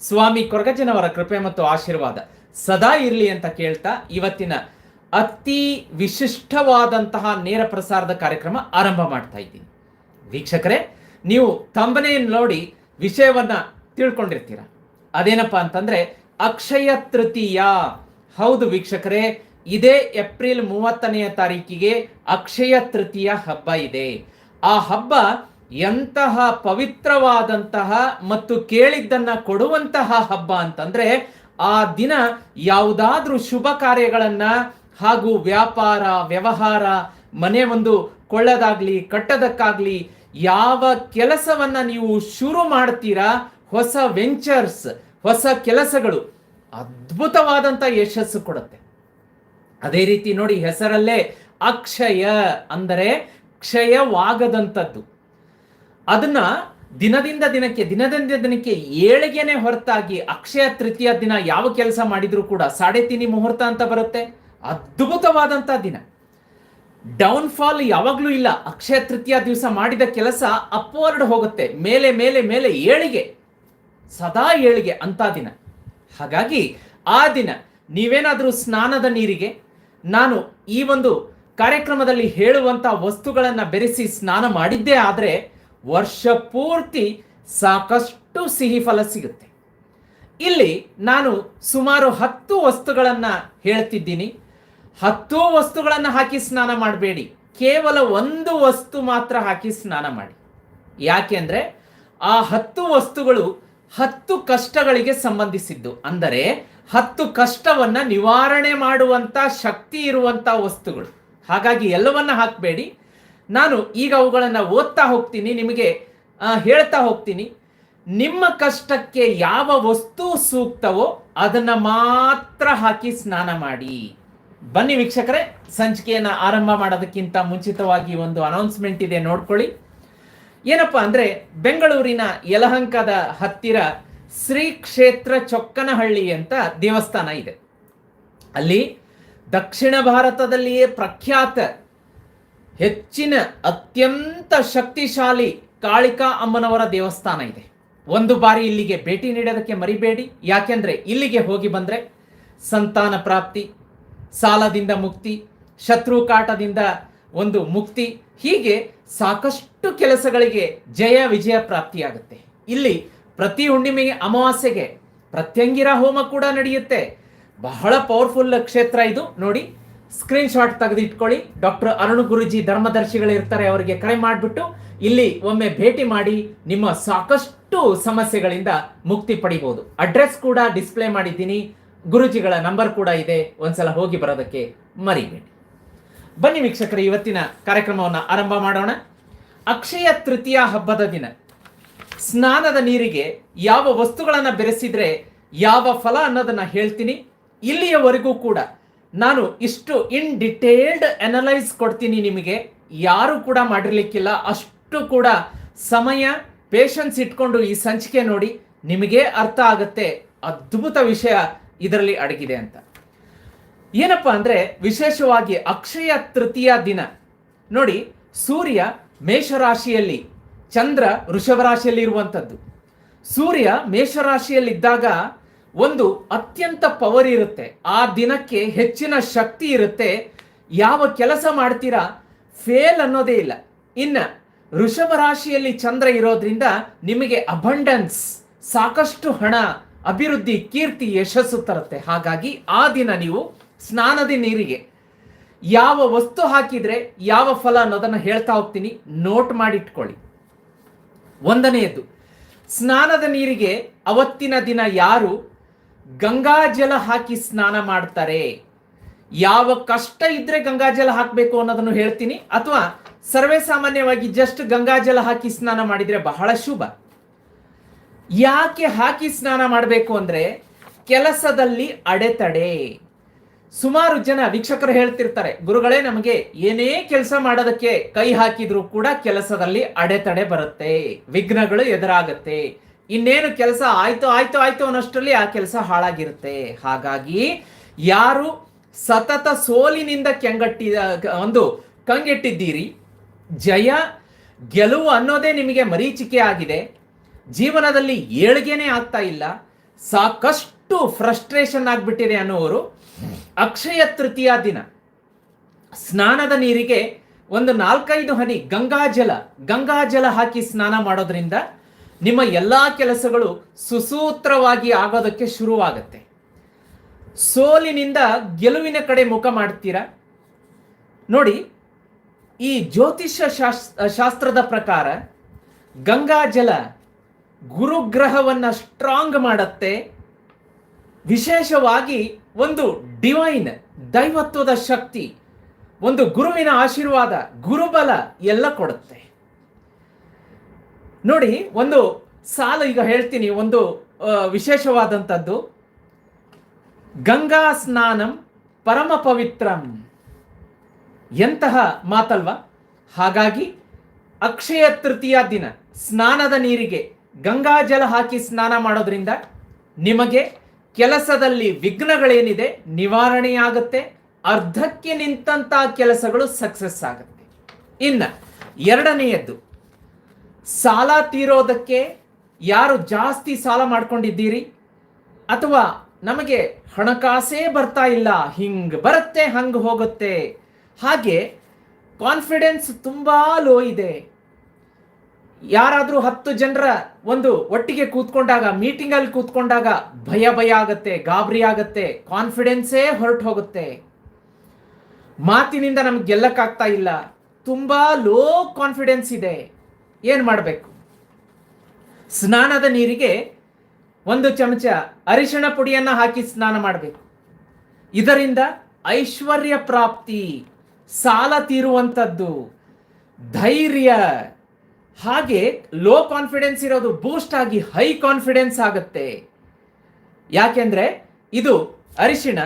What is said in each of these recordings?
ಸ್ವಾಮಿ ಕೊರಗಜ್ಜನವರ ಕೃಪೆ ಮತ್ತು ಆಶೀರ್ವಾದ ಸದಾ ಇರಲಿ ಅಂತ ಕೇಳ್ತಾ ಇವತ್ತಿನ ಅತಿ ವಿಶಿಷ್ಟವಾದಂತಹ ನೇರ ಪ್ರಸಾರದ ಕಾರ್ಯಕ್ರಮ ಆರಂಭ ಮಾಡ್ತಾ ಇದ್ದೀನಿ. ವೀಕ್ಷಕರೇ, ನೀವು ತಂಬನೆಯನ್ನು ನೋಡಿ ವಿಷಯವನ್ನ ತಿಳ್ಕೊಂಡಿರ್ತೀರ. ಅದೇನಪ್ಪ ಅಂತಂದ್ರೆ, ಅಕ್ಷಯ ತೃತೀಯ. ಹೌದು ವೀಕ್ಷಕರೇ, ಇದೇ ಏಪ್ರಿಲ್ ಮೂವತ್ತನೆಯ ತಾರೀಕಿಗೆ ಅಕ್ಷಯ ತೃತೀಯ ಹಬ್ಬ ಇದೆ. ಆ ಹಬ್ಬ ಎಂತಹ ಪವಿತ್ರವಾದಂತಹ ಮತ್ತು ಕೇಳಿದ್ದನ್ನ ಕೊಡುವಂತಹ ಹಬ್ಬ ಅಂತಂದ್ರೆ ಆ ದಿನ ಯಾವುದಾದ್ರೂ ಶುಭ ಕಾರ್ಯಗಳನ್ನ ಹಾಗೂ ವ್ಯಾಪಾರ, ವ್ಯವಹಾರ, ಮನೆ ಒಂದು ಕೊಳ್ಳದಾಗ್ಲಿ, ಕಟ್ಟದಕ್ಕಾಗ್ಲಿ ಯಾವ ಕೆಲಸವನ್ನ ನೀವು ಶುರು ಮಾಡ್ತೀರಾ, ಹೊಸ ವೆಂಚರ್ಸ್, ಹೊಸ ಕೆಲಸಗಳು, ಅದ್ಭುತವಾದಂತ ಯಶಸ್ಸು ಕೊಡುತ್ತೆ. ಅದೇ ರೀತಿ ನೋಡಿ ಹೆಸರಲ್ಲೇ ಅಕ್ಷಯ ಅಂದರೆ ಕ್ಷಯವಾಗದಂಥದ್ದು. ಅದನ್ನ ದಿನದಿಂದ ದಿನಕ್ಕೆ ದಿನದಿಂದ ದಿನಕ್ಕೆ ಏಳಿಗೆನೆ ಹೊರತಾಗಿ ಅಕ್ಷಯ ತೃತೀಯ ದಿನ ಯಾವ ಕೆಲಸ ಮಾಡಿದ್ರು ಕೂಡ ಸಾಡೆ ತಿನಿ ಮುಹೂರ್ತ ಅಂತ ಬರುತ್ತೆ. ಅದ್ಭುತವಾದಂತ ದಿನ. ಡೌನ್ ಫಾಲ್ ಯಾವಾಗ್ಲೂ ಇಲ್ಲ. ಅಕ್ಷಯ ತೃತೀಯ ದಿವಸ ಮಾಡಿದ ಕೆಲಸ ಅಪ್ವರ್ಡ್ ಹೋಗುತ್ತೆ. ಮೇಲೆ ಮೇಲೆ ಮೇಲೆ ಏಳಿಗೆ. ಸದಾ ಏಳಿಗೆ ಅಂತ ದಿನ. ಹಾಗಾಗಿ ಆ ದಿನ ನೀವೇನಾದರೂ ಸ್ನಾನದ ನೀರಿಗೆ ನಾನು ಈ ಒಂದು ಕಾರ್ಯಕ್ರಮದಲ್ಲಿ ಹೇಳುವಂತ ವಸ್ತುಗಳನ್ನು ಬೆರೆಸಿ ಸ್ನಾನ ಮಾಡಿದ್ದೇ ಆದ್ರೆ ವರ್ಷ ಪೂರ್ತಿ ಸಾಕಷ್ಟು ಸಿಹಿ ಫಲ ಸಿಗುತ್ತೆ. ಇಲ್ಲಿ ನಾನು ಸುಮಾರು ಹತ್ತು ವಸ್ತುಗಳನ್ನು ಹೇಳ್ತಿದ್ದೀನಿ. ಹತ್ತು ವಸ್ತುಗಳನ್ನು ಹಾಕಿ ಸ್ನಾನ ಮಾಡಬೇಡಿ. ಕೇವಲ ಒಂದು ವಸ್ತು ಮಾತ್ರ ಹಾಕಿ ಸ್ನಾನ ಮಾಡಿ. ಯಾಕೆಂದ್ರೆ ಆ ಹತ್ತು ವಸ್ತುಗಳು ಹತ್ತು ಕಷ್ಟಗಳಿಗೆ ಸಂಬಂಧಿಸಿದ್ದು. ಅಂದರೆ ಹತ್ತು ಕಷ್ಟವನ್ನ ನಿವಾರಣೆ ಮಾಡುವಂತ ಶಕ್ತಿ ಇರುವಂತ ವಸ್ತುಗಳು. ಹಾಗಾಗಿ ಎಲ್ಲವನ್ನ ಹಾಕಬೇಡಿ. ನಾನು ಈಗ ಅವುಗಳನ್ನು ಓದ್ತಾ ಹೋಗ್ತೀನಿ, ನಿಮಗೆ ಹೇಳ್ತಾ ಹೋಗ್ತೀನಿ. ನಿಮ್ಮ ಕಷ್ಟಕ್ಕೆ ಯಾವ ವಸ್ತು ಸೂಕ್ತವೋ ಅದನ್ನು ಮಾತ್ರ ಹಾಕಿ ಸ್ನಾನ ಮಾಡಿ. ಬನ್ನಿ ವೀಕ್ಷಕರೇ, ಸಂಚಿಕೆಯನ್ನು ಆರಂಭ ಮಾಡೋದಕ್ಕಿಂತ ಮುಂಚಿತವಾಗಿ ಒಂದು ಅನೌನ್ಸ್ಮೆಂಟ್ ಇದೆ, ನೋಡ್ಕೊಳ್ಳಿ. ಏನಪ್ಪಾ ಅಂದರೆ, ಬೆಂಗಳೂರಿನ ಯಲಹಂಕದ ಹತ್ತಿರ ಶ್ರೀ ಕ್ಷೇತ್ರ ಚೊಕ್ಕನಹಳ್ಳಿ ಅಂತ ದೇವಸ್ಥಾನ ಇದೆ. ಅಲ್ಲಿ ದಕ್ಷಿಣ ಭಾರತದಲ್ಲಿಯೇ ಪ್ರಖ್ಯಾತ ಹೆಚ್ಚಿನ ಅತ್ಯಂತ ಶಕ್ತಿಶಾಲಿ ಕಾಳಿಕಾ ಅಮ್ಮನವರ ದೇವಸ್ಥಾನ ಇದೆ. ಒಂದು ಬಾರಿ ಇಲ್ಲಿಗೆ ಭೇಟಿ ನೀಡೋದಕ್ಕೆ ಮರಿಬೇಡಿ. ಯಾಕೆಂದ್ರೆ ಇಲ್ಲಿಗೆ ಹೋಗಿ ಬಂದ್ರೆ ಸಂತಾನ ಪ್ರಾಪ್ತಿ, ಸಾಲದಿಂದ ಮುಕ್ತಿ, ಶತ್ರು ಕಾಟದಿಂದ ಒಂದು ಮುಕ್ತಿ, ಹೀಗೆ ಸಾಕಷ್ಟು ಕೆಲಸಗಳಿಗೆ ಜಯ ವಿಜಯ ಪ್ರಾಪ್ತಿಯಾಗುತ್ತೆ. ಇಲ್ಲಿ ಪ್ರತಿ ಹುಣ್ಣಿಮೆಗೆ ಅಮಾವಾಸ್ಯೆಗೆ ಪ್ರತ್ಯಂಗಿರ ಹೋಮ ಕೂಡ ನಡೆಯುತ್ತೆ. ಬಹಳ ಪವರ್ಫುಲ್ ಕ್ಷೇತ್ರ ಇದು. ನೋಡಿ ಸ್ಕ್ರೀನ್ ಶಾಟ್ ತೆಗೆದಿಟ್ಕೊಳ್ಳಿ ಡಾಕ್ಟರ್ ಅರುಣ್ ಗುರುಜಿ ಧರ್ಮದರ್ಶಿಗಳು ಇರ್ತಾರೆ, ಅವರಿಗೆ ಕರೆ ಮಾಡಿಬಿಟ್ಟು ಇಲ್ಲಿ ಒಮ್ಮೆ ಭೇಟಿ ಮಾಡಿ ನಿಮ್ಮ ಸಾಕಷ್ಟು ಸಮಸ್ಯೆಗಳಿಂದ ಮುಕ್ತಿ ಪಡಿಬಹುದು ಅಡ್ರೆಸ್ ಕೂಡ ಡಿಸ್ಪ್ಲೇ ಮಾಡಿದ್ದೀನಿ. ಗುರುಜಿಗಳ ನಂಬರ್ ಕೂಡ ಇದೆ. ಒಂದ್ಸಲ ಹೋಗಿ ಬರೋದಕ್ಕೆ ಮರಿಬೇಡಿ. ಬನ್ನಿ ವೀಕ್ಷಕರು, ಇವತ್ತಿನ ಕಾರ್ಯಕ್ರಮವನ್ನು ಆರಂಭ ಮಾಡೋಣ. ಅಕ್ಷಯ ತೃತೀಯ ಹಬ್ಬದ ದಿನ. ಸ್ನಾನದ ನೀರಿಗೆ ಯಾವ ವಸ್ತುಗಳನ್ನು ಬೆರೆಸಿದ್ರೆ ಯಾವ ಫಲ ಅನ್ನೋದನ್ನ ಹೇಳ್ತೀನಿ. ಇಲ್ಲಿಯವರೆಗೂ ಕೂಡ ನಾನು ಇಷ್ಟು ಇನ್ ಡಿಟೇಲ್ಡ್ ಅನಲೈಸ್ ಕೊಡ್ತೀನಿ ನಿಮಗೆ. ಯಾರು ಕೂಡ ಮಾಡಿರ್ಲಿಕ್ಕಿಲ್ಲ. ಅಷ್ಟು ಕೂಡ ಸಮಯ ಪೇಷನ್ಸ್ ಇಟ್ಕೊಂಡು ಈ ಸಂಚಿಕೆ ನೋಡಿ ನಿಮಗೆ ಅರ್ಥ ಆಗುತ್ತೆ. ಅದ್ಭುತ ವಿಷಯ ಇದರಲ್ಲಿ ಅಡಗಿದೆ ಅಂತ. ಏನಪ್ಪಾ ಅಂದ್ರೆ ವಿಶೇಷವಾಗಿ ಅಕ್ಷಯ ತೃತೀಯ ದಿನ. ನೋಡಿ, ಸೂರ್ಯ ಮೇಷರಾಶಿಯಲ್ಲಿ, ಚಂದ್ರ ವೃಷಭ ರಾಶಿಯಲ್ಲಿ ಇರುವಂಥದ್ದು ಸೂರ್ಯ ಮೇಷರಾಶಿಯಲ್ಲಿದ್ದಾಗ ಒಂದು ಅತ್ಯಂತ ಪವರ್ ಇರುತ್ತೆ. ಆ ದಿನಕ್ಕೆ ಹೆಚ್ಚಿನ ಶಕ್ತಿ ಇರುತ್ತೆ. ಯಾವ ಕೆಲಸ ಮಾಡ್ತೀರಾ? ಫೇಲ್ ಅನ್ನೋದೇ ಇಲ್ಲ. ಇನ್ನ ವೃಷಭ ರಾಶಿಯಲ್ಲಿ ಚಂದ್ರ ಇರೋದ್ರಿಂದ ನಿಮಗೆ ಅಬಂಡನ್ಸ್ ಸಾಕಷ್ಟು ಹಣ, ಅಭಿವೃದ್ಧಿ, ಕೀರ್ತಿ, ಯಶಸ್ಸು ತರುತ್ತೆ. ಹಾಗಾಗಿ ಆ ದಿನ ನೀವು ಸ್ನಾನದ ನೀರಿಗೆ ಯಾವ ವಸ್ತು ಹಾಕಿದ್ರೆ ಯಾವ ಫಲ ಅನ್ನೋದನ್ನ ಹೇಳ್ತಾ ಹೋಗ್ತೀನಿ. ನೋಟ್ ಮಾಡಿಟ್ಕೊಳ್ಳಿ. ಒಂದನೆಯದ್ದು ಸ್ನಾನದ ನೀರಿಗೆ ಅವತ್ತಿನ ದಿನ ಯಾರು ಗಂಗಾಜಲ ಹಾಕಿ ಸ್ನಾನ ಮಾಡ್ತಾರೆ. ಯಾವ ಕಷ್ಟ ಇದ್ರೆ ಗಂಗಾಜಲ ಹಾಕಬೇಕು ಅನ್ನೋದನ್ನು ಹೇಳ್ತೀನಿ. ಅಥವಾ ಸರ್ವೇ ಸಾಮಾನ್ಯವಾಗಿ ಜಸ್ಟ್ ಗಂಗಾಜಲ ಹಾಕಿ ಸ್ನಾನ ಮಾಡಿದ್ರೆ ಬಹಳ ಶುಭ. ಯಾಕೆ ಹಾಕಿ ಸ್ನಾನ ಮಾಡಬೇಕು ಅಂದ್ರೆ ಕೆಲಸದಲ್ಲಿ ಅಡೆತಡೆ. ಸುಮಾರು ಜನ ವೀಕ್ಷಕರು ಹೇಳ್ತಿರ್ತಾರೆ, ಗುರುಗಳೇ, ನಮಗೆ ಏನೇ ಕೆಲಸ ಮಾಡೋದಕ್ಕೆ ಕೈ ಹಾಕಿದ್ರು ಕೂಡ ಕೆಲಸದಲ್ಲಿ ಅಡೆತಡೆ ಬರುತ್ತೆ. ವಿಘ್ನಗಳು ಎದುರಾಗತ್ತೆ. ಇನ್ನೇನು ಕೆಲಸ ಆಯ್ತು ಆಯ್ತು ಆಯ್ತು ಅನ್ನೋಷ್ಟರಲ್ಲಿ ಆ ಕೆಲಸ ಹಾಳಾಗಿರುತ್ತೆ. ಹಾಗಾಗಿ ಯಾರು ಸತತ ಸೋಲಿನಿಂದ ಕೆಂಗಟ್ಟಿ, ಒಂದು ಕಂಗೆಟ್ಟಿದ್ದೀರಿ. ಜಯ ಗೆಲುವು ಅನ್ನೋದೇ ನಿಮಗೆ ಮರೀಚಿಕೆ ಆಗಿದೆ. ಜೀವನದಲ್ಲಿ ಏಳ್ಗೆನೇ ಆಗ್ತಾ ಇಲ್ಲ. ಸಾಕಷ್ಟು ಫ್ರಸ್ಟ್ರೇಷನ್ ಆಗಿಬಿಟ್ಟಿದೆ ಅನ್ನೋರು ಅಕ್ಷಯ ತೃತೀಯ ದಿನ. ಸ್ನಾನದ ನೀರಿಗೆ ಒಂದು ನಾಲ್ಕೈದು ಹನಿ ಗಂಗಾಜಲ ಗಂಗಾಜಲ ಹಾಕಿ ಸ್ನಾನ ಮಾಡೋದ್ರಿಂದ ನಿಮ್ಮ ಎಲ್ಲ ಕೆಲಸಗಳು ಸುಸೂತ್ರವಾಗಿ ಆಗೋದಕ್ಕೆ ಶುರುವಾಗತ್ತೆ. ಸೋಲಿನಿಂದ ಗೆಲುವಿನ ಕಡೆ ಮುಖ ಮಾಡ್ತೀರಾ? ನೋಡಿ, ಈ ಜ್ಯೋತಿಷ್ಯ ಶಾಸ್- ಶಾಸ್ತ್ರದ ಪ್ರಕಾರ ಗಂಗಾಜಲ ಗುರುಗ್ರಹವನ್ನು ಸ್ಟ್ರಾಂಗ್ ಮಾಡತ್ತೆ. ವಿಶೇಷವಾಗಿ ಒಂದು ಡಿವೈನ್ ದೈವತ್ವದ ಶಕ್ತಿ, ಒಂದು ಗುರುವಿನ ಆಶೀರ್ವಾದ, ಗುರುಬಲ ಎಲ್ಲ ಕೊಡುತ್ತೆ. ನೋಡಿ, ಒಂದು ಸಾಲು ಈಗ ಹೇಳ್ತೀನಿ, ಒಂದು ವಿಶೇಷವಾದಂಥದ್ದು. ಗಂಗಾ ಸ್ನಾನಂ ಪರಮ ಪವಿತ್ರಂ. ಎಂತಹ ಮಾತಲ್ವ? ಹಾಗಾಗಿ ಅಕ್ಷಯ ತೃತೀಯ ದಿನ, ಸ್ನಾನದ ನೀರಿಗೆ ಗಂಗಾ ಜಲ ಹಾಕಿ ಸ್ನಾನ ಮಾಡೋದ್ರಿಂದ ನಿಮಗೆ ಕೆಲಸದಲ್ಲಿ ವಿಘ್ನಗಳೇನಿದೆ, ನಿವಾರಣೆಯಾಗುತ್ತೆ, ಅರ್ಧಕ್ಕೆ ನಿಂತಹ ಕೆಲಸಗಳು ಸಕ್ಸಸ್ ಆಗುತ್ತೆ. ಇನ್ನ ಎರಡನೆಯದ್ದು ಸಾಲ ತೀರೋದಕ್ಕೆ ಯಾರು ಜಾಸ್ತಿ ಸಾಲ ಮಾಡ್ಕೊಂಡಿದ್ದೀರಿ? ಅಥವಾ ನಮಗೆ ಹಣಕಾಸೇ ಬರ್ತಾ ಇಲ್ಲ, ಹಿಂಗ್ ಬರುತ್ತೆ, ಹಂಗ್ ಹೋಗುತ್ತೆ? ಹಾಗೆ ಕಾನ್ಫಿಡೆನ್ಸ್ ತುಂಬಾ ಲೋ ಇದೆ. ಯಾರಾದರೂ ಹತ್ತು ಜನರ ಒಂದು ಒಟ್ಟಿಗೆ ಕೂತ್ಕೊಂಡಾಗ ಮೀಟಿಂಗ್ ಅಲ್ಲಿ ಕೂತ್ಕೊಂಡಾಗ ಭಯ ಭಯ ಆಗುತ್ತೆ, ಗಾಬರಿ ಆಗುತ್ತೆ, ಕಾನ್ಫಿಡೆನ್ಸೇ ಹೊರಟು ಹೋಗುತ್ತೆ. ಮಾತಿನಿಂದ ನಮ್ಗೆ ಗೆಲ್ಲಕ್ಕಾಗ್ತಾ ಇಲ್ಲ. ತುಂಬಾ ಲೋ ಕಾನ್ಫಿಡೆನ್ಸ್ ಇದೆ. ಏನ್ ಮಾಡಬೇಕು? ಸ್ನಾನದ ನೀರಿಗೆ ಒಂದು ಚಮಚ ಅರಿಶಿಣ ಪುಡಿಯನ್ನು ಹಾಕಿ ಸ್ನಾನ ಮಾಡಬೇಕು. ಇದರಿಂದ ಐಶ್ವರ್ಯ ಪ್ರಾಪ್ತಿ, ಸಾಲ ತೀರುವಂಥದ್ದು ಧೈರ್ಯ, ಹಾಗೆ ಲೋ ಕಾನ್ಫಿಡೆನ್ಸ್ ಇರೋದು ಬೂಸ್ಟ್ ಆಗಿ ಹೈ ಕಾನ್ಫಿಡೆನ್ಸ್ ಆಗುತ್ತೆ. ಯಾಕೆಂದ್ರೆ ಇದು ಅರಿಶಿಣ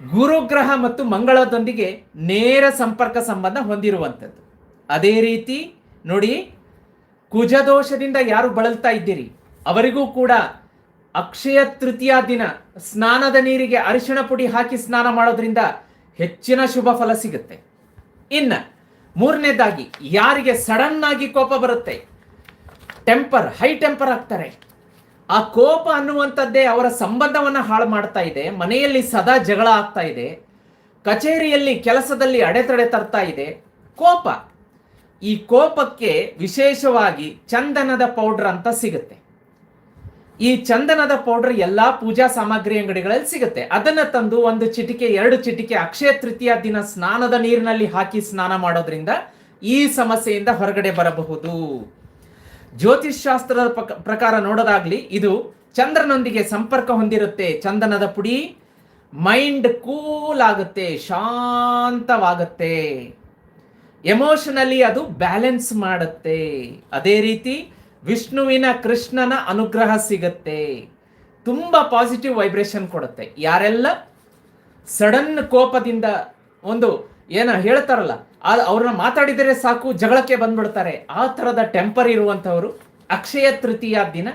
ಗುರುಗ್ರಹ ಮತ್ತು ಮಂಗಳದೊಂದಿಗೆ ನೇರ ಸಂಪರ್ಕ ಸಂಬಂಧ ಹೊಂದಿರುವಂಥದ್ದು ಅದೇ ರೀತಿ ನೋಡಿ, ಕುಜದೋಷದಿಂದ ಯಾರು ಬಳಲ್ತಾ ಇದ್ದೀರಿ? ಅವರಿಗೂ ಕೂಡ ಅಕ್ಷಯ ತೃತೀಯ ದಿನ, ಸ್ನಾನದ ನೀರಿಗೆ ಅರಿಶಿಣ ಪುಡಿ ಹಾಕಿ ಸ್ನಾನ ಮಾಡೋದ್ರಿಂದ ಹೆಚ್ಚಿನ ಶುಭ ಫಲ ಸಿಗುತ್ತೆ. ಇನ್ನ, ಮೂರನೇದಾಗಿ, ಯಾರಿಗೆ ಸಡನ್ ಆಗಿ ಕೋಪ ಬರುತ್ತೆ ಟೆಂಪರ್ ಹೈ ಟೆಂಪರ್ ಆಗ್ತಾರೆ. ಆ ಕೋಪ ಅನ್ನುವಂಥದ್ದೇ ಅವರ ಸಂಬಂಧವನ್ನ ಹಾಳು ಮಾಡ್ತಾ ಇದೆ, ಮನೆಯಲ್ಲಿ ಸದಾ ಜಗಳ ಆಗ್ತಾ ಇದೆ, ಕಚೇರಿಯಲ್ಲಿ ಕೆಲಸದಲ್ಲಿ ಅಡೆತಡೆ ತರ್ತಾ ಇದೆ. ಕೋಪ ಈ ಕೋಪಕ್ಕೆ ವಿಶೇಷವಾಗಿ ಚಂದನದ ಪೌಡರ್ ಅಂತ ಸಿಗುತ್ತೆ. ಈ ಚಂದನದ ಪೌಡರ್ ಎಲ್ಲಾ ಪೂಜಾ ಸಾಮಗ್ರಿ ಅಂಗಡಿಗಳಲ್ಲಿ ಸಿಗುತ್ತೆ. ಅದನ್ನ ತಂದು ಒಂದು ಚಿಟಿಕೆ, ಎರಡು ಚಿಟಿಕೆ ಅಕ್ಷಯ ತೃತೀಯ ದಿನ ಸ್ನಾನದ ನೀರಿನಲ್ಲಿ ಹಾಕಿ ಸ್ನಾನ ಮಾಡೋದ್ರಿಂದ ಈ ಸಮಸ್ಯೆಯಿಂದ ಹೊರಗಡೆ ಬರಬಹುದು. ಜ್ಯೋತಿಷ್ ಶಾಸ್ತ್ರದ ಪ್ರಕಾರ ನೋಡೋದಾಗ್ಲಿ ಇದು ಚಂದ್ರನೊಂದಿಗೆ ಸಂಪರ್ಕ ಹೊಂದಿರುತ್ತೆ. ಚಂದನದ ಪುಡಿ ಮೈಂಡ್ ಕೂಲ್ ಆಗುತ್ತೆ, ಶಾಂತವಾಗುತ್ತೆ. ಎಮೋಷನಲಿ ಅದು ಬ್ಯಾಲೆನ್ಸ್ ಮಾಡುತ್ತೆ. ಅದೇ ರೀತಿ ವಿಷ್ಣುವಿನ ಕೃಷ್ಣನ ಅನುಗ್ರಹ ಸಿಗತ್ತೆ. ತುಂಬ ಪಾಸಿಟಿವ್ ವೈಬ್ರೇಷನ್ ಕೊಡುತ್ತೆ. ಯಾರೆಲ್ಲ ಸಡನ್ ಕೋಪದಿಂದ ಒಂದು ಏನ ಹೇಳ್ತಾರಲ್ಲ ಅವ್ರನ್ನ ಮಾತಾಡಿದರೆ ಸಾಕು, ಜಗಳಕ್ಕೆ ಬಂದ್ಬಿಡ್ತಾರೆ. ಆ ಥರದ ಟೆಂಪರ್ ಇರುವಂಥವರು ಅಕ್ಷಯ ತೃತೀಯ ದಿನ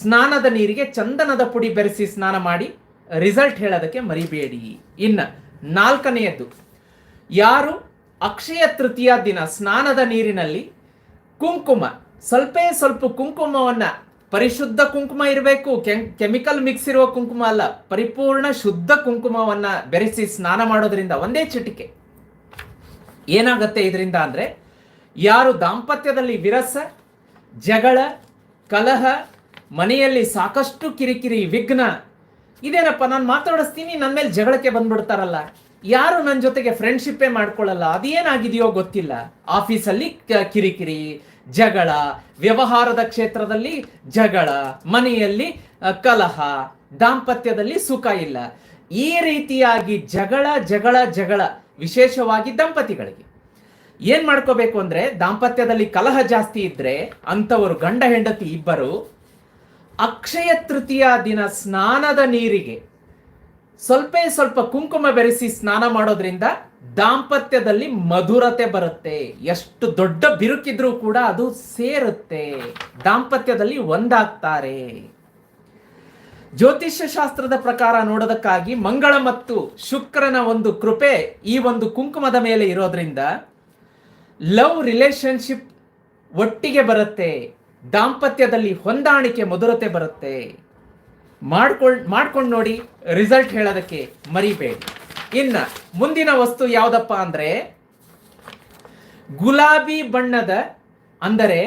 ಸ್ನಾನದ ನೀರಿಗೆ ಚಂದನದ ಪುಡಿ ಬೆರೆಸಿ ಸ್ನಾನ ಮಾಡಿ ರಿಸಲ್ಟ್ ಹೇಳೋದಕ್ಕೆ ಮರಿಬೇಡಿ. ಇನ್ನ ನಾಲ್ಕನೆಯದ್ದು, ಯಾರು ಅಕ್ಷಯ ತೃತೀಯ ದಿನ ಸ್ನಾನದ ನೀರಿನಲ್ಲಿ ಕುಂಕುಮ. ಸ್ವಲ್ಪೇ ಸ್ವಲ್ಪ ಕುಂಕುಮವನ್ನ ಪರಿಶುದ್ಧ ಕುಂಕುಮ ಇರಬೇಕು. ಕೆಮಿಕಲ್ ಮಿಕ್ಸ್ ಇರುವ ಕುಂಕುಮ ಅಲ್ಲ. ಪರಿಪೂರ್ಣ ಶುದ್ಧ ಕುಂಕುಮವನ್ನ ಬೆರೆಸಿ ಸ್ನಾನ ಮಾಡೋದ್ರಿಂದ ಒಂದೇ ಚಿಟಿಕೆ. ಏನಾಗುತ್ತೆ ಇದರಿಂದ ಅಂದ್ರೆ ಯಾರು ದಾಂಪತ್ಯದಲ್ಲಿ ವಿರಸ, ಜಗಳ, ಕಲಹ, ಮನೆಯಲ್ಲಿ ಸಾಕಷ್ಟು ಕಿರಿಕಿರಿ, ವಿಘ್ನ, ಇದೇನಪ್ಪ ನಾನು ಮಾತಾಡಿಸ್ತೀನಿ ನನ್ನ ಮೇಲೆ ಜಗಳಕ್ಕೆ ಬಂದ್ಬಿಡ್ತಾರಲ್ಲ. ಯಾರು ನನ್ನ ಜೊತೆಗೆ ಫ್ರೆಂಡ್ಶಿಪ್ಪೇ ಮಾಡ್ಕೊಳ್ಳಲ್ಲ, ಅದೇನಾಗಿದೆಯೋ ಗೊತ್ತಿಲ್ಲ. ಆಫೀಸಲ್ಲಿ ಕಿರಿಕಿರಿ, ಜಗಳ, ವ್ಯವಹಾರದ ಕ್ಷೇತ್ರದಲ್ಲಿ ಜಗಳ, ಮನೆಯಲ್ಲಿ ಕಲಹ, ದಾಂಪತ್ಯದಲ್ಲಿ ಸುಖ ಇಲ್ಲ. ಈ ರೀತಿಯಾಗಿ ಜಗಳ ಜಗಳ ಜಗಳ, ವಿಶೇಷವಾಗಿ ದಂಪತಿಗಳಿಗೆ. ಏನ್ ಮಾಡ್ಕೋಬೇಕು ಅಂದ್ರೆ, ದಾಂಪತ್ಯದಲ್ಲಿ ಕಲಹ ಜಾಸ್ತಿ ಇದ್ರೆ ಅಂತವರು ಗಂಡ ಹೆಂಡತಿ ಇಬ್ಬರು ಅಕ್ಷಯ ತೃತೀಯ ದಿನ ಸ್ನಾನದ ನೀರಿಗೆ ಸ್ವಲ್ಪ ಸ್ವಲ್ಪ ಕುಂಕುಮ ಬೆರೆಸಿ ಸ್ನಾನ ಮಾಡೋದ್ರಿಂದ ದಾಂಪತ್ಯದಲ್ಲಿ ಮಧುರತೆ ಬರುತ್ತೆ. ಎಷ್ಟು ದೊಡ್ಡ ಬಿರುಕಿದ್ರೂ ಕೂಡ ಅದು ಸೇರುತ್ತೆ. ದಾಂಪತ್ಯದಲ್ಲಿ ಒಂದಾಗ್ತಾರೆ. ಜ್ಯೋತಿಷ್ಯ ಶಾಸ್ತ್ರದ ಪ್ರಕಾರ ನೋಡೋದಕ್ಕಾಗಿ ಮಂಗಳ ಮತ್ತು ಶುಕ್ರನ ಒಂದು ಕೃಪೆ ಈ ಒಂದು ಕುಂಕುಮದ ಮೇಲೆ ಇರೋದ್ರಿಂದ ಲವ್ ರಿಲೇಶನ್ಶಿಪ್ ಒಟ್ಟಿಗೆ ಬರುತ್ತೆ. ದಾಂಪತ್ಯದಲ್ಲಿ ಹೊಂದಾಣಿಕೆ, ಮಧುರತೆ ಬರುತ್ತೆ. ಮಾಡ್ಕೊಳ್, ಮಾಡ್ಕೊಂಡು ನೋಡಿ ರಿಸಲ್ಟ್ ಹೇಳೋದಕ್ಕೆ ಮರಿಬೇಡಿ. ಇನ್ನ ಮುಂದಿನ ವಸ್ತು ಯಾವುದಪ್ಪ ಅಂದ್ರೆ ಗುಲಾಬಿ ಬಣ್ಣದ, ಅಂದರೆ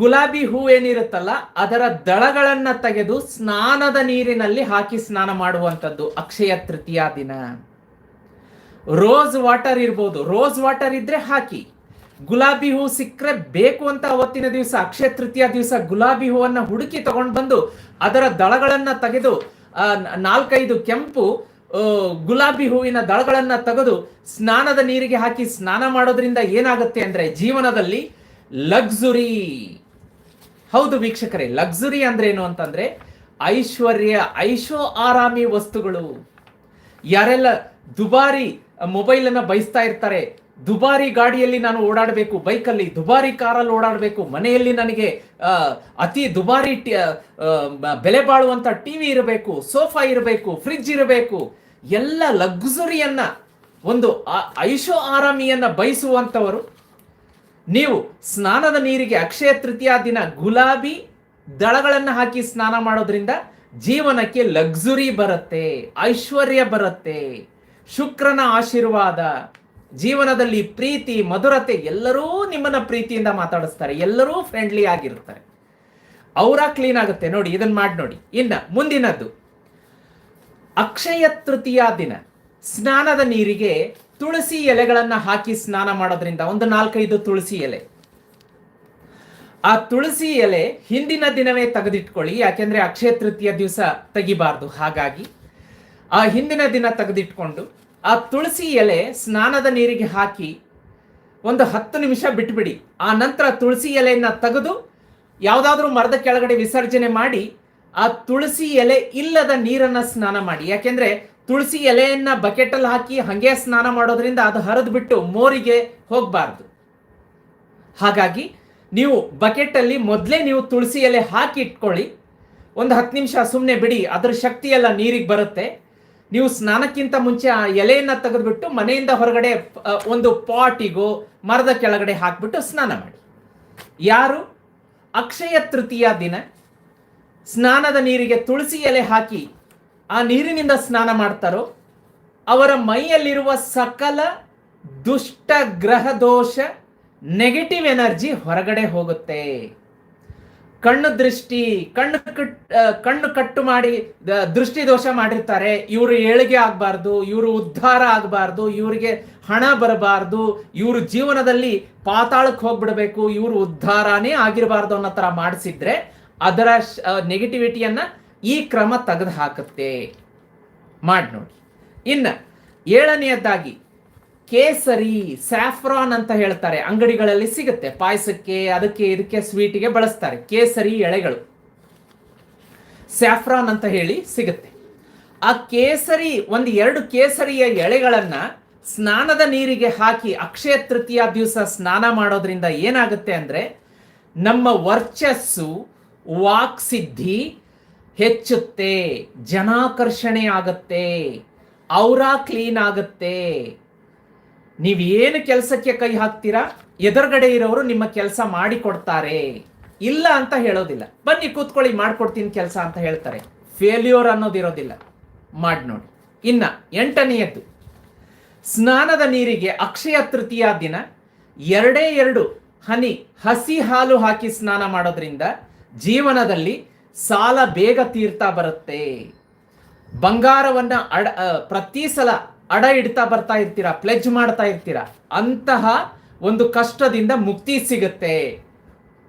ಗುಲಾಬಿ ಹೂ ಏನಿರುತ್ತಲ್ಲ, ಅದರ ದಳಗಳನ್ನ ತೆಗೆದು ಸ್ನಾನದ ನೀರಿನಲ್ಲಿ ಹಾಕಿ ಸ್ನಾನ ಮಾಡುವಂಥದ್ದು ಅಕ್ಷಯ ತೃತೀಯ ದಿನ. ರೋಸ್ ವಾಟರ್ ಇರ್ಬೋದು. ರೋಸ್ ವಾಟರ್ ಇದ್ರೆ ಹಾಕಿ. ಗುಲಾಬಿ ಹೂ ಸಿಕ್ಕರೆ ಬೇಕು ಅಂತ ಅವತ್ತಿನ ದಿವಸ, ಅಕ್ಷಯ ತೃತೀಯ ದಿವಸ ಗುಲಾಬಿ ಹೂವನ್ನ ಹುಡುಕಿ ತಗೊಂಡು ಬಂದು ಅದರ ದಳಗಳನ್ನ ತೆಗೆದು ನಾಲ್ಕೈದು ಕೆಂಪು ಗುಲಾಬಿ ಹೂವಿನ ದಳಗಳನ್ನ ತೆಗೆದು ಸ್ನಾನದ ನೀರಿಗೆ ಹಾಕಿ ಸ್ನಾನ ಮಾಡೋದ್ರಿಂದ ಏನಾಗುತ್ತೆ ಅಂದ್ರೆ ಜೀವನದಲ್ಲಿ ಲಕ್ಸುರಿ. ಹೌದು ವೀಕ್ಷಕರೇ, ಲಕ್ಸುರಿ ಅಂದ್ರೆ ಏನು ಅಂತಂದ್ರೆ ಐಶ್ವರ್ಯ, ಐಶೋ ಆರಾಮಿ ವಸ್ತುಗಳು. ಯಾರೆಲ್ಲ ದುಬಾರಿ ಮೊಬೈಲ್ ಅನ್ನ ಬಯಸ್ತಾ ಇರ್ತಾರೆ ದುಬಾರಿ ಗಾಡಿಯಲ್ಲಿ ನಾನು ಓಡಾಡಬೇಕು, ಬೈಕಲ್ಲಿ ದುಬಾರಿ ಕಾರಲ್ಲಿ ಓಡಾಡಬೇಕು, ಮನೆಯಲ್ಲಿ ನನಗೆ ಅತಿ ದುಬಾರಿ ಬೆಲೆ ಬಾಳುವಂಥ ಟಿ ವಿ ಇರಬೇಕು, ಸೋಫಾ ಇರಬೇಕು, ಫ್ರಿಡ್ಜ್ ಇರಬೇಕು, ಎಲ್ಲ ಲಕ್ಸುರಿಯನ್ನ, ಒಂದು ಐಶೋ ಆರಾಮಿಯನ್ನ ಬಯಸುವಂಥವರು ನೀವು ಸ್ನಾನದ ನೀರಿಗೆ ಅಕ್ಷಯ ತೃತೀಯ ದಿನ ಗುಲಾಬಿ ದಳಗಳನ್ನು ಹಾಕಿ ಸ್ನಾನ ಮಾಡೋದ್ರಿಂದ ಜೀವನಕ್ಕೆ ಲಗ್ಸುರಿ ಬರುತ್ತೆ, ಐಶ್ವರ್ಯ ಬರುತ್ತೆ, ಶುಕ್ರನ ಆಶೀರ್ವಾದ. ಜೀವನದಲ್ಲಿ ಪ್ರೀತಿ, ಮಧುರತೆ ಎಲ್ಲರೂ ನಿಮ್ಮನ್ನ ಪ್ರೀತಿಯಿಂದ ಮಾತಾಡಿಸ್ತಾರೆ. ಎಲ್ಲರೂ ಫ್ರೆಂಡ್ಲಿ ಆಗಿರ್ತಾರೆ. ಅವರ ಕ್ಲೀನ್ ಆಗುತ್ತೆ. ನೋಡಿ ಇದನ್ನ ಮಾಡಿ ನೋಡಿ. ಇನ್ನ ಮುಂದಿನದ್ದು. ಅಕ್ಷಯ ತೃತೀಯ ದಿನ. ಸ್ನಾನದ ನೀರಿಗೆ ತುಳಸಿ ಎಲೆಗಳನ್ನ ಹಾಕಿ ಸ್ನಾನ ಮಾಡೋದ್ರಿಂದ ಒಂದು ನಾಲ್ಕೈದು ತುಳಸಿ ಎಲೆ. ಆ ತುಳಸಿ ಎಲೆ ಹಿಂದಿನ ದಿನವೇ ತೆಗೆದಿಟ್ಕೊಳ್ಳಿ. ಯಾಕೆಂದ್ರೆ ಅಕ್ಷಯ ತೃತೀಯ ದಿವಸ ತೆಗಿಬಾರ್ದು. ಹಾಗಾಗಿ ಆ ಹಿಂದಿನ ದಿನ ತೆಗೆದಿಟ್ಕೊಂಡು ಆ ತುಳಸಿ ಎಲೆ ಸ್ನಾನದ ನೀರಿಗೆ ಹಾಕಿ ಒಂದು ಹತ್ತು ನಿಮಿಷ ಬಿಟ್ಬಿಡಿ. ಆ ನಂತರ ತುಳಸಿ ಎಲೆಯನ್ನ ತೆಗೆದು ಯಾವುದಾದ್ರೂ ಮರದ ಕೆಳಗಡೆ ವಿಸರ್ಜನೆ ಮಾಡಿ ಆ ತುಳಸಿ ಎಲೆ ಇಲ್ಲದ ನೀರನ್ನ ಸ್ನಾನ ಮಾಡಿ. ಯಾಕೆಂದ್ರೆ ತುಳಸಿ ಎಲೆಯನ್ನ ಬಕೆಟಲ್ಲಿ ಹಾಕಿ ಹಂಗೆ ಸ್ನಾನ ಮಾಡೋದ್ರಿಂದ ಅದು ಹರಿದು ಬಿಟ್ಟು ಮೋರಿಗೆ ಹೋಗಬಾರ್ದು. ಹಾಗಾಗಿ ನೀವು ಬಕೆಟಲ್ಲಿ ಮೊದಲೇ ನೀವು ತುಳಸಿ ಎಲೆ ಹಾಕಿ ಇಟ್ಕೊಳ್ಳಿ. ಒಂದು ಹತ್ತು ನಿಮಿಷ ಸುಮ್ಮನೆ ಬಿಡಿ. ಅದರ ಶಕ್ತಿ ಎಲ್ಲ ನೀರಿಗೆ ಬರುತ್ತೆ. ನೀವು ಸ್ನಾನಕ್ಕಿಂತ ಮುಂಚೆ ಆ ಎಲೆಯನ್ನ ತೆಗೆದುಬಿಟ್ಟು ಮನೆಯಿಂದ ಹೊರಗಡೆ ಒಂದು ಪಾಟಿಗೋ ಮರದ ಕೆಳಗಡೆ ಹಾಕ್ಬಿಟ್ಟು ಸ್ನಾನ ಮಾಡಿ. ಯಾರು? ಅಕ್ಷಯ ತೃತೀಯ ದಿನ. ಸ್ನಾನದ ನೀರಿಗೆ ತುಳಸಿ ಎಲೆ ಹಾಕಿ ಆ ನೀರಿನಿಂದ ಸ್ನಾನ ಮಾಡ್ತಾರೋ, ಅವರ ಮೈಯಲ್ಲಿರುವ ಸಕಲ ದುಷ್ಟ ಗ್ರಹ ದೋಷ ನೆಗೆಟಿವ್ ಎನರ್ಜಿ ಹೊರಗಡೆ ಹೋಗುತ್ತೆ. ಕಣ್ಣು ದೃಷ್ಟಿ, ಕಣ್ಣು ಕಟ್ ಕಣ್ಣು ಕಟ್ಟು ಮಾಡಿ ದೃಷ್ಟಿ ದೋಷ ಮಾಡಿರ್ತಾರೆ. ಇವರು ಏಳಿಗೆ ಆಗಬಾರ್ದು, ಇವರು ಉದ್ಧಾರ ಆಗಬಾರ್ದು, ಇವರಿಗೆ ಹಣ ಬರಬಾರ್ದು, ಇವರು ಜೀವನದಲ್ಲಿ ಪಾತಾಳಕ್ಕೆ ಹೋಗ್ಬಿಡ್ಬೇಕು, ಇವರು ಉದ್ಧಾರನೇ ಆಗಿರಬಾರ್ದು ಅನ್ನೋ ಥರ ಮಾಡಿಸಿದ್ರೆ ಅದರ ನೆಗೆಟಿವಿಟಿಯನ್ನ ಈ ಕ್ರಮ ತೆಗೆದು ಹಾಕುತ್ತೆ ಮಾಡಿ ನೋಡಿ ಇನ್ನ ಏಳನೆಯದಾಗಿ ಕೇಸರಿ ಸ್ಯಾಫ್ರಾನ್ ಅಂತ ಹೇಳ್ತಾರೆ. ಅಂಗಡಿಗಳಲ್ಲಿ ಸಿಗುತ್ತೆ. ಪಾಯಸಕ್ಕೆ, ಅದಕ್ಕೆ, ಇದಕ್ಕೆ ಸ್ವೀಟಿಗೆ ಬಳಸ್ತಾರೆ. ಕೇಸರಿ ಎಳೆಗಳು. ಸ್ಯಾಫ್ರಾನ್ ಅಂತ ಹೇಳಿ ಸಿಗುತ್ತೆ. ಆ ಕೇಸರಿ, ಒಂದು ಎರಡು ಕೇಸರಿಯ ಎಳೆಗಳನ್ನ ಸ್ನಾನದ ನೀರಿಗೆ ಹಾಕಿ ಅಕ್ಷಯ ತೃತೀಯ ದಿವಸ ಸ್ನಾನ ಮಾಡೋದ್ರಿಂದ ಏನಾಗುತ್ತೆ ಅಂದ್ರೆ, ನಮ್ಮ ವರ್ಚಸ್ಸು ವಾಕ್ಸಿದ್ಧಿ ಹೆಚ್ಚುತ್ತೆ, ಜನಾಕರ್ಷಣೆ ಆಗುತ್ತೆ, ಔರಾ ಕ್ಲೀನ್ ಆಗುತ್ತೆ ನೀವೇನು ಕೆಲಸಕ್ಕೆ ಕೈ ಹಾಕ್ತೀರಾ? ಎದುರುಗಡೆ ಇರೋರು ನಿಮ್ಮ ಕೆಲಸ ಮಾಡಿಕೊಡ್ತಾರೆ. ಇಲ್ಲ ಅಂತ ಹೇಳೋದಿಲ್ಲ. ಬನ್ನಿ ಕೂತ್ಕೊಳ್ಳಿ, ಮಾಡ್ಕೊಡ್ತೀನಿ ಕೆಲಸ ಅಂತ ಹೇಳ್ತಾರೆ. ಫೇಲ್ಯೂರ್ ಅನ್ನೋದಿರೋದಿಲ್ಲ ಮಾಡಿ ನೋಡಿ ಇನ್ನ ಎಂಟನೆಯದ್ದು. ಸ್ನಾನದ ನೀರಿಗೆ ಅಕ್ಷಯ ತೃತೀಯ ದಿನ, ಎರಡೇ ಎರಡು ಹನಿ, ಹಸಿ ಹಾಲು ಹಾಕಿ ಸ್ನಾನ ಮಾಡೋದ್ರಿಂದ ಜೀವನದಲ್ಲಿ ಸಾಲ ಬೇಗ ತೀರ್ತಾ ಬರುತ್ತೆ. ಬಂಗಾರವನ್ನ ಅಡ ಪ್ರತಿ ಸಲ ಅಡ ಇಡ್ತಾ ಬರ್ತಾ ಇರ್ತೀರಾ ಪ್ಲೆಜ್ ಮಾಡ್ತಾ ಇರ್ತೀರಾ, ಅಂತಹ ಒಂದು ಕಷ್ಟದಿಂದ ಮುಕ್ತಿ ಸಿಗುತ್ತೆ.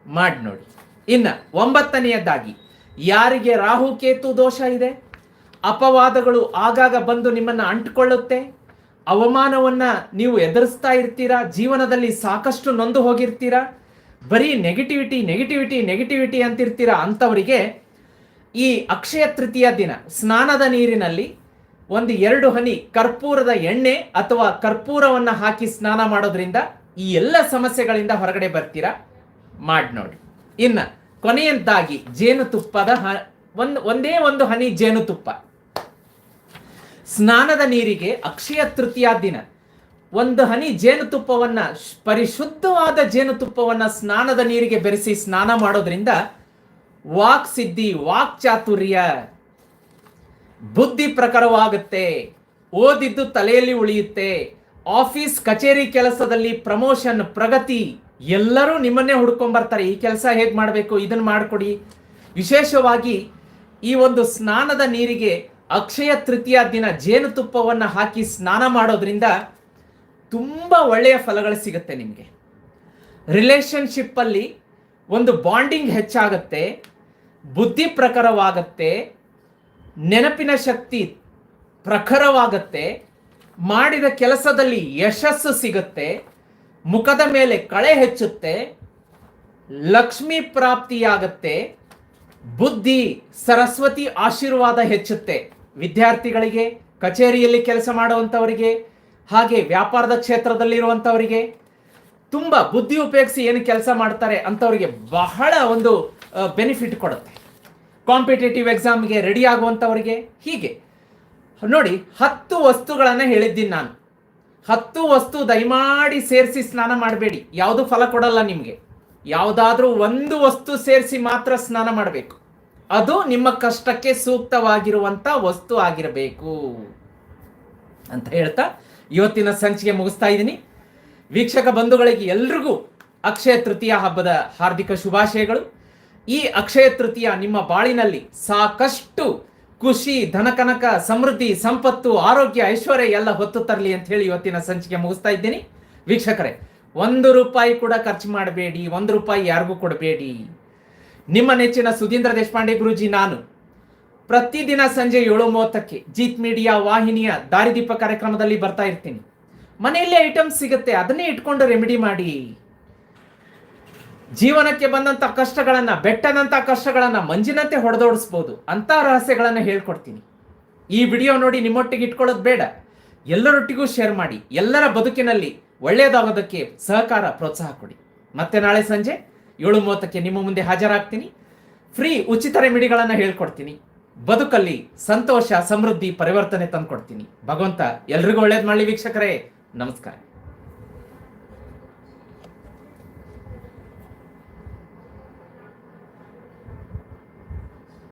ಮಾಡಿ ನೋಡಿ. ಇನ್ನ ಒಂಬತ್ತನೆಯದ್ದಾಗಿ, ಯಾರಿಗೆ ರಾಹು, ಕೇತು ದೋಷ ಇದೆ? ಅಪವಾದಗಳು ಆಗಾಗ ಬಂದು ನಿಮ್ಮನ್ನ ಅಂಟ್ಕೊಳ್ಳುತ್ತೆ? ಅವಮಾನವನ್ನ ನೀವು ಎದುರಿಸ್ತಾ ಇರ್ತೀರಾ? ಜೀವನದಲ್ಲಿ ಸಾಕಷ್ಟು ನೊಂದು ಹೋಗಿರ್ತೀರಾ? ಬರೀ ನೆಗೆಟಿವಿಟಿ ನೆಗೆಟಿವಿಟಿ ನೆಗೆಟಿವಿಟಿ ಅಂತಿರ್ತೀರಾ ಅಂಥವರಿಗೆ ಈ ಅಕ್ಷಯ ತೃತೀಯ ದಿನ, ಸ್ನಾನದ ನೀರಿನಲ್ಲಿ ಒಂದು ಎರಡು ಹನಿ ಕರ್ಪೂರದ ಎಣ್ಣೆ ಅಥವಾ ಕರ್ಪೂರವನ್ನು ಹಾಕಿ ಸ್ನಾನ ಮಾಡೋದ್ರಿಂದ ಈ ಎಲ್ಲ ಸಮಸ್ಯೆಗಳಿಂದ ಹೊರಗಡೆ ಬರ್ತೀರಾ? ಮಾಡಿ ನೋಡಿ. ಇನ್ನ ಕೊನೆಯಂತಾಗಿ ಜೇನುತುಪ್ಪದ ಹ, ಒಂದು, ಒಂದೇ ಒಂದು ಹನಿ ಜೇನುತುಪ್ಪ. ಸ್ನಾನದ ನೀರಿಗೆ ಅಕ್ಷಯ ತೃತೀಯ ದಿನ. ಒಂದು ಹನಿ ಜೇನುತುಪ್ಪವನ್ನ ಪರಿಶುದ್ಧವಾದ ಜೇನುತುಪ್ಪವನ್ನ ಸ್ನಾನದ ನೀರಿಗೆ ಬೆರೆಸಿ ಸ್ನಾನ ಮಾಡೋದ್ರಿಂದ ವಾಕ್ ಸಿದ್ಧಿ, ವಾಕ್ ಚಾತುರ್ಯ. ಬುದ್ಧಿ ಪ್ರಖರವಾಗುತ್ತೆ ಓದಿದ್ದು ತಲೆಯಲ್ಲಿ ಉಳಿಯುತ್ತೆ. ಆಫೀಸ್, ಕಚೇರಿ ಕೆಲಸದಲ್ಲಿ ಪ್ರಮೋಷನ್, ಪ್ರಗತಿ ಎಲ್ಲರೂ ನಿಮ್ಮನ್ನೇ ಹುಡ್ಕೊಂಡ್ ಬರ್ತಾರೆ ಈ ಕೆಲಸ ಹೇಗೆ ಮಾಡಬೇಕು? ಇದನ್ನು ಮಾಡಿಕೊಡಿ. ವಿಶೇಷವಾಗಿ ಈ ಒಂದು ಸ್ನಾನದ ನೀರಿಗೆ ಅಕ್ಷಯ ತೃತೀಯ ದಿನ ಜೇನುತುಪ್ಪವನ್ನು ಹಾಕಿ ಸ್ನಾನ ಮಾಡೋದ್ರಿಂದ ತುಂಬ ಒಳ್ಳೆಯ ಫಲಗಳು ಸಿಗುತ್ತೆ ನಿಮಗೆ. ರಿಲೇಶನ್ಶಿಪ್ಪಲ್ಲಿ ಒಂದು ಬಾಂಡಿಂಗ್ ಹೆಚ್ಚಾಗತ್ತೆ. ಬುದ್ಧಿ ಪ್ರಖರವಾಗುತ್ತೆ ನೆನಪಿನ ಶಕ್ತಿ ಪ್ರಖರವಾಗತ್ತೆ, ಮಾಡಿದ ಕೆಲಸದಲ್ಲಿ ಯಶಸ್ಸು ಸಿಗುತ್ತೆ, ಮುಖದ ಮೇಲೆ ಕಳೆ ಹೆಚ್ಚುತ್ತೆ, ಲಕ್ಷ್ಮಿ ಪ್ರಾಪ್ತಿಯಾಗತ್ತೆ, ಬುದ್ಧಿ ಸರಸ್ವತಿ ಆಶೀರ್ವಾದ ಹೆಚ್ಚುತ್ತೆ. ವಿದ್ಯಾರ್ಥಿಗಳಿಗೆ, ಕಚೇರಿಯಲ್ಲಿ ಕೆಲಸ ಮಾಡುವಂಥವರಿಗೆ, ಹಾಗೆ ವ್ಯಾಪಾರದ ಕ್ಷೇತ್ರದಲ್ಲಿರುವಂಥವರಿಗೆ, ತುಂಬ ಬುದ್ಧಿ ಉಪಯೋಗಿಸಿ ಏನು ಕೆಲಸ ಮಾಡ್ತಾರೆ ಅಂಥವರಿಗೆ ಬಹಳ ಒಂದು ಬೆನಿಫಿಟ್ ಕೊಡುತ್ತೆ. ಕಾಂಪಿಟೇಟಿವ್ ಎಕ್ಸಾಮ್ಗೆ ರೆಡಿ ಆಗುವಂಥವರಿಗೆ ಹೀಗೆ. ನೋಡಿ, ಹತ್ತು ವಸ್ತುಗಳನ್ನು ಹೇಳಿದ್ದೀನಿ ನಾನು. ಹತ್ತು ವಸ್ತು ದಯಮಾಡಿ ಸೇರಿಸಿ ಸ್ನಾನ ಮಾಡಬೇಡಿ. ಯಾವುದು ಫಲ ಕೊಡಲ್ಲ ನಿಮಗೆ. ಯಾವುದಾದ್ರೂ ಒಂದು ವಸ್ತು ಸೇರಿಸಿ ಮಾತ್ರ ಸ್ನಾನ ಮಾಡಬೇಕು. ಅದು ನಿಮ್ಮ ಕಷ್ಟಕ್ಕೆ ಸೂಕ್ತವಾಗಿರುವಂತ ವಸ್ತು ಆಗಿರಬೇಕು ಅಂತ ಹೇಳ್ತಾ ಇವತ್ತಿನ ಸಂಚಿಕೆ ಮುಗಿಸ್ತಾ ಇದ್ದೀನಿ. ವೀಕ್ಷಕ ಬಂಧುಗಳಿಗೆ ಎಲ್ರಿಗೂ ಅಕ್ಷಯ ತೃತೀಯ ಹಬ್ಬದ ಹಾರ್ದಿಕ ಶುಭಾಶಯಗಳು. ಈ ಅಕ್ಷಯ ತೃತೀಯ ನಿಮ್ಮ ಬಾಳಿನಲ್ಲಿ ಸಾಕಷ್ಟು ಖುಷಿ, ಧನಕನಕ, ಸಮೃದ್ಧಿ, ಸಂಪತ್ತು, ಆರೋಗ್ಯ, ಐಶ್ವರ್ಯ ಎಲ್ಲ ಹೊತ್ತು ತರಲಿ ಅಂತ ಹೇಳಿ ಇವತ್ತಿನ ಸಂಚಿಕೆ ಮುಗಿಸ್ತಾ ಇದ್ದೀನಿ. ವೀಕ್ಷಕರೇ, ಒಂದು ರೂಪಾಯಿ ಕೂಡ ಖರ್ಚು ಮಾಡಬೇಡಿ, ಒಂದು ರೂಪಾಯಿ ಯಾರಿಗೂ ಕೊಡಬೇಡಿ. ನಿಮ್ಮ ನೆಚ್ಚಿನ ಸುಧೀಂದ್ರ ದೇಶಪಾಂಡೆ ಗುರುಜಿ ನಾನು. ಪ್ರತಿದಿನ ಸಂಜೆ ಏಳು ಮೂವತ್ತಕ್ಕೆ ಜೀತ್ ಮೀಡಿಯಾ ವಾಹಿನಿಯ ದಾರಿದೀಪ ಕಾರ್ಯಕ್ರಮದಲ್ಲಿ ಬರ್ತಾ ಇರ್ತೀನಿ. ಮನೆಯಲ್ಲೇ ಐಟಮ್ಸ್ ಸಿಗುತ್ತೆ, ಅದನ್ನೇ ಇಟ್ಕೊಂಡು ರೆಮಿಡಿ ಮಾಡಿ. ಜೀವನಕ್ಕೆ ಬಂದಂತ ಕಷ್ಟಗಳನ್ನ, ಬೆಟ್ಟದಂತ ಕಷ್ಟಗಳನ್ನ ಮಂಜಿನಂತೆ ಹೊಡೆದೋಡಿಸ್ಬೋದು ಅಂತ ರಹಸ್ಯಗಳನ್ನ ಹೇಳ್ಕೊಡ್ತೀನಿ. ಈ ವಿಡಿಯೋ ನೋಡಿ ನಿಮ್ಮೊಟ್ಟಿಗೆ ಇಟ್ಕೊಳ್ಳೋದು ಬೇಡ. ಎಲ್ಲರೊಟ್ಟಿಗೂ ಶೇರ್ ಮಾಡಿ, ಎಲ್ಲರ ಬದುಕಿನಲ್ಲಿ ಒಳ್ಳೆಯದಾಗೋದಕ್ಕೆ ಸಹಕಾರ, ಪ್ರೋತ್ಸಾಹ ಕೊಡಿ. ಮತ್ತೆ ನಾಳೆ ಸಂಜೆ ಏಳು ಮೂವತ್ತಕ್ಕೆ ನಿಮ್ಮ ಮುಂದೆ ಹಾಜರಾಗ್ತೀನಿ. ಫ್ರೀ ಉಚಿತ ರೆಮಿಡಿಗಳನ್ನು ಹೇಳ್ಕೊಡ್ತೀನಿ. ಬದುಕಲ್ಲಿ ಸಂತೋಷ, ಸಮೃದ್ಧಿ, ಪರಿವರ್ತನೆ ತಂದುಕೊಡ್ತೀನಿ. ಭಗವಂತ ಎಲ್ರಿಗೂ ಒಳ್ಳೇದು ಮಾಡಲಿ ವೀಕ್ಷಕರೇ. ನಮಸ್ಕಾರ.